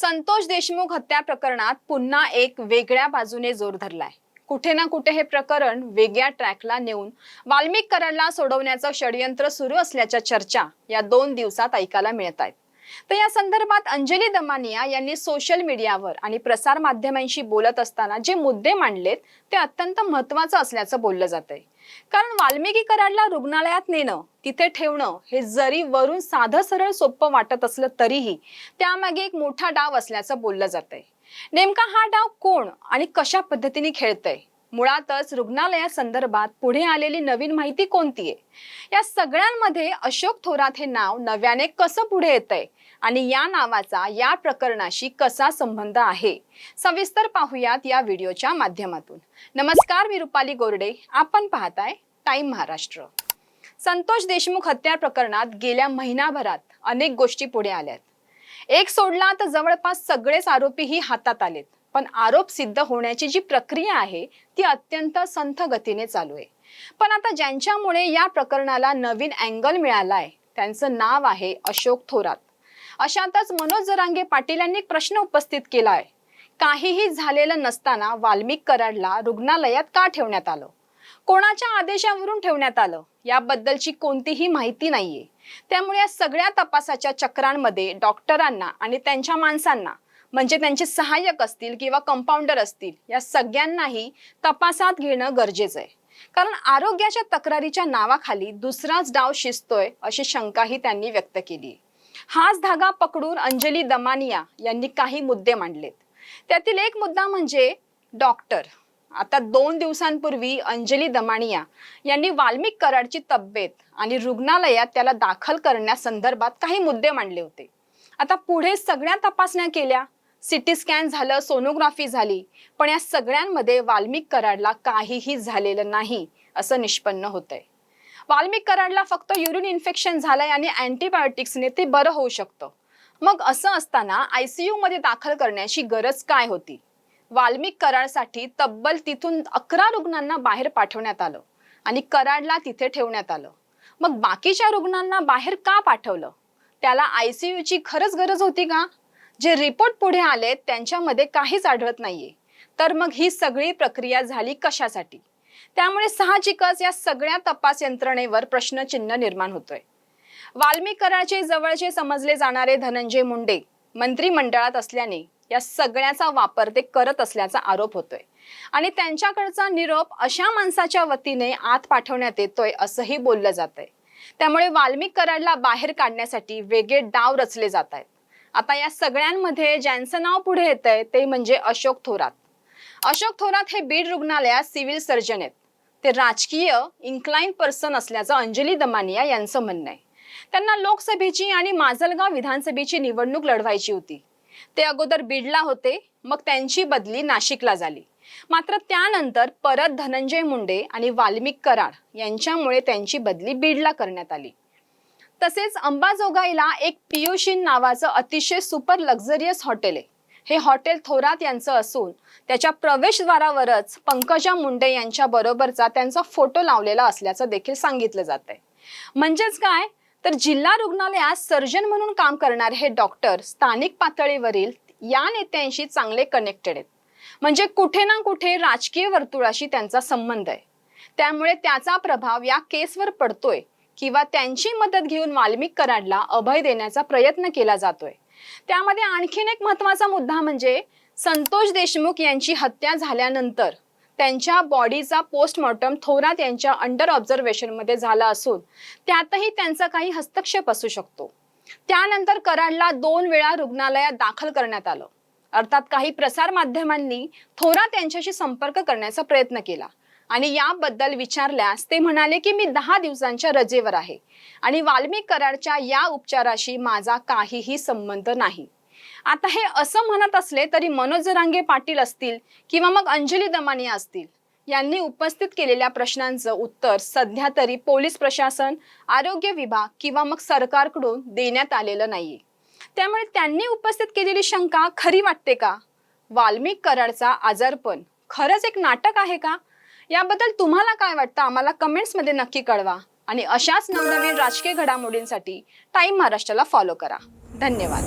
संतोष देशमुख हत्या प्रकरणात पुन्हा एक वेगळ्या बाजूने जोर धरलाय. कुठे ना कुठे हे प्रकरण वेगळ्या ट्रॅकला नेऊन वाल्मिक कराडला सोडवण्याचं षडयंत्र सुरू असल्याच्या चर्चा या दोन दिवसात ऐकायला मिळत आहेत. तर या संदर्भात अंजली दमानिया यांनी सोशल मीडियावर आणि प्रसार माध्यमांशी बोलत असताना जे मुद्दे मांडलेत ते अत्यंत महत्वाचं असल्याचं बोललं जातंय. कारण वाल्मिकी कराडला रुग्णालयात नेणं तिथे ठेवणं हे जरी वरून साधं सरळ सोपं वाटत असलं तरीही त्यामागे एक मोठा डाव असल्याचं बोललं जातंय. नेमका हा डाव कोण आणि कशा पद्धतीने खेळतय? मुळातच रुग्णालया संदर्भात पुढे आलेली नवीन माहिती कोणती आहे? या सगळ्यांमध्ये अशोक थोरात हे नाव नव्याने कसं पुढे येतंय? आणि या नावाचा या प्रकरणाशी कसा संबंध आहे? सविस्तर पाहूयात या व्हिडिओच्या माध्यमातून. नमस्कार मी रुपाली गोरडे. आपण पाहताय टाइम महाराष्ट्र. संतोष देशमुख हत्या प्रकरणात गेल्या महिनाभरात अनेक गोष्टी पुढे आल्यात. एक सोडला तर जवळपास सगळेच आरोपीही हातात आलेत. पण आरोप सिद्ध होण्याची जी प्रक्रिया आहे ती अत्यंत संथ गतीने चालू आहे. पण आता ज्यांच्यामुळे या प्रकरणाला नवीन अँगल मिळालाय त्यांचं नाव आहे अशोक थोरात. अशातच मनोज जरांगे पाटील यांनी एक प्रश्न उपस्थित केलाय. काहीही झालेलं नसताना वाल्मिक कराडला रुग्णालयात का ठेवण्यात आलं? कोणाच्या आदेशावरून ठेवण्यात आलं? याबद्दलची कोणतीही माहिती नाहीये. त्यामुळे या सगळ्या तपासाच्या चक्रांमध्ये डॉक्टरांना आणि त्यांच्या माणसांना म्हणजे त्यांचे सहाय्यक असतील किंवा कंपाऊंडर असतील या सगळ्यांनाही तपासात घेणं गरजेचं आहे. कारण आरोग्याच्या तक्रारीच्या नावाखाली दुसराच डाव शिजतोय अशी शंकाही त्यांनी व्यक्त केली. हाच धागा पकडून अंजली दमानिया यांनी काही मुद्दे मांडलेत. त्यातील एक मुद्दा म्हणजे डॉक्टर. आता दोन दिवसांपूर्वी अंजली दमानिया यांनी वाल्मिक कराडची तब्येत आणि रुग्णालयात त्याला दाखल करण्यासंदर्भात काही मुद्दे मांडले होते. आता पुढे सगळ्या तपासण्या केल्या. सिटी स्कॅन झालं सोनोग्राफी झाली पण या सगळ्यांमध्ये वाल्मिक कराडला काहीही झालेलं नाही असं निष्पन्न होतंय. वाल्मिक कराडला फक्त युरिन इन्फेक्शन झालंय आणि अँटीबायोटिक्सने ते बरं होऊ शकतं. मग असं असताना आयसीयू मध्ये दाखल करण्याची गरज काय होती? वाल्मिक कराडसाठी तब्बल तिथून अकरा रुग्णांना बाहेर पाठवण्यात आलं आणि कराडला तिथे ठेवण्यात आलं. मग बाकीच्या रुग्णांना बाहेर का पाठवलं? त्याला आयसीयूची खरंच गरज होती का? जे रिपोर्ट पुढे आले त्यांच्यामध्ये काहीच आढळत नाहीये. तर मग ही सगळी प्रक्रिया झाली कशासाठी? त्यामुळे साहजिकच या सगळ्या तपास यंत्रणेवर प्रश्नचिन्ह निर्माण होतोय. वाल्मिकरांचे जवळचे समजले जाणारे धनंजय मुंडे मंत्रिमंडळात असल्याने या सगळ्याचा वापर ते करत असल्याचा आरोप होतोय. आणि त्यांच्याकडचा निरोप अशा माणसाच्या वतीने आत पाठवण्यात येतोय असंही बोललं जात आहे त्यामुळे वाल्मिक कराडला बाहेर काढण्यासाठी वेगळे डाव रचले जात आहेत. आता या सगळ्यांमध्ये ज्यांचं नाव पुढे येत आहे ते म्हणजे अशोक थोरात. अशोक थोरात हे बीड रुग्णालयात सिव्हिल सर्जन आहेत. ते राजकीय इन्क्लाइन पर्सन असल्याचं अंजली दमानिया यांचं म्हणणं आहे. त्यांना लोकसभेची आणि माजलगाव विधानसभेची निवडणूक लढवायची होती. ते अगोदर बीडला होते मग त्यांची बदली नाशिकला झाली. मात्र त्यानंतर परत धनंजय मुंडे आणि वाल्मिक कराड यांच्यामुळे त्यांची बदली बीडला करण्यात आली. तसेच अंबाजोगाईला एक पियुशिन नावाचं अतिशय सुपर लक्झरियस हॉटेल आहे. हे हॉटेल थोरात यांचं असून त्याच्या प्रवेशद्वारावरच पंकजा मुंडे यांच्या बरोबरचा त्यांचा फोटो लावलेला असल्याचं देखील सांगितलं जात आहे म्हणजेच काय? तर जिल्हा रुग्णालयात सर्जन म्हणून काम करणारे हे डॉक्टर स्थानिक पातळीवरील या नेत्यांशी चांगले कनेक्टेड आहेत. म्हणजे कुठे ना कुठे राजकीय वर्तुळाशी त्यांचा संबंध आहे. त्यामुळे त्याचा प्रभाव या केसवर पडतोय किंवा त्यांची मदत घेऊन वाल्मिक कराडला अभय देण्याचा प्रयत्न केला जातोय. त्यामध्ये आणखीन एक महत्त्वाचा मुद्दा म्हणजे संतोष देशमुख यांची हत्या झाल्यानंतर त्यांच्या बॉडीचा पोस्टमॉर्टम थोरात यांच्या अंडर ऑब्झर्वेशनमध्ये झाला असून त्यातही त्यांचा काही हस्तक्षेप असू शकतो. त्यानंतर कराडला दोन वेळा रुग्णालयात दाखल करण्यात आलं. अर्थात काही प्रसार माध्यमांनी थोरात यांच्याशी संपर्क करण्याचा प्रयत्न केला. आणि याबद्दल विचारल्यास ते म्हणाले की मी दहा दिवसांच्या रजेवर आहे. आणि वाल्मिक कराडच्या या उपचाराशी माझा काहीही संबंध नाही. आता हे असं म्हणत असले तरी मनोज जरांगे पाटील असतील किंवा मग अंजली दमानिया असतील यांनी उपस्थित केलेल्या प्रश्नांचं उत्तर सध्या तरी पोलीस प्रशासन आरोग्य विभाग किंवा मग सरकारकडून देण्यात आलेलं नाहीये. त्यामुळे त्यांनी उपस्थित केलेली शंका खरी वाटते का? वाल्मिक कराडचा आजारपण खरंच एक नाटक आहे का? याबद्दल तुम्हाला काय वाटतं? आम्हाला कमेंट्समध्ये नक्की कळवा. आणि अशाच नवनवीन राजकीय घडामोडींसाठी टाईम महाराष्ट्राला फॉलो करा. धन्यवाद.